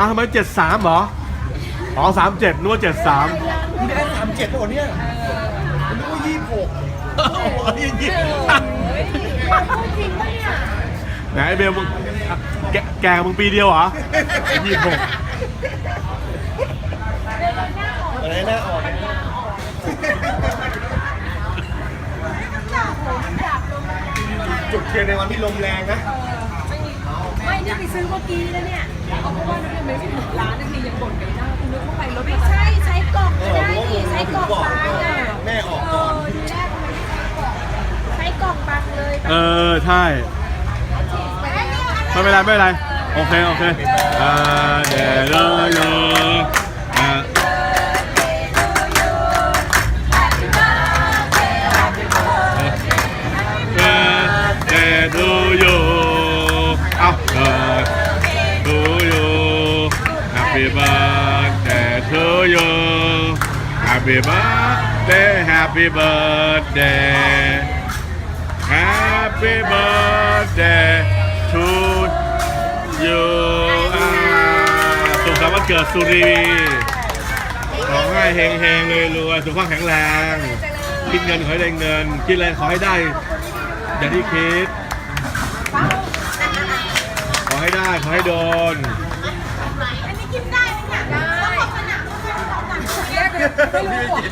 อ้าวทำไมเจ็ดสามเหรออ๋อสามเจ็ดนึกว่าเจ็ดสามนี่ได้สามเจ็ดป่ะเนี่ยผมนึกว่ายี่สิบหกโอ้โหยี่สิบจริงปะเนี่ย ไหนไอ้เบลมึงแกแกกับมึงปีเดียวเหรอยี่สิบหกอะไรหน้าออกจุดเทียนในวันที่ลมแรงนะ ไม่นี่ไปซื้อเมื่อกี้แล้วเนี่ย ไม่ถึงร้านนาทียังบ่นกันได้คุณนึกเข้าไปรถไม่ใช่ใช้กล่องก็ได้นี่ใช้กล่องบังอะแม่ออกก่อนทีแรกทำไมไม่ใช้กล่องใช้กล่องบังเลยเออใช่ไม่เป็นไรไม่เป็นไรโอเคโอเคอ่าเดี๋ยวโยอ่า birthday to you เ Happy birthday to you Happy birthday Happy birthday Happy birthday to you สุขสันต์วันเกิดสุรีขอให้เฮงเฮงๆรวยสุขภาพแข็งแรง คิดเงินขอให้ได้เงิน คิดอะไรขอให้ได้ อย่างที่คิด ขอให้ได้ ขอให้โดน กินได้ไหมเนี่ยได้ไม่รู้อะ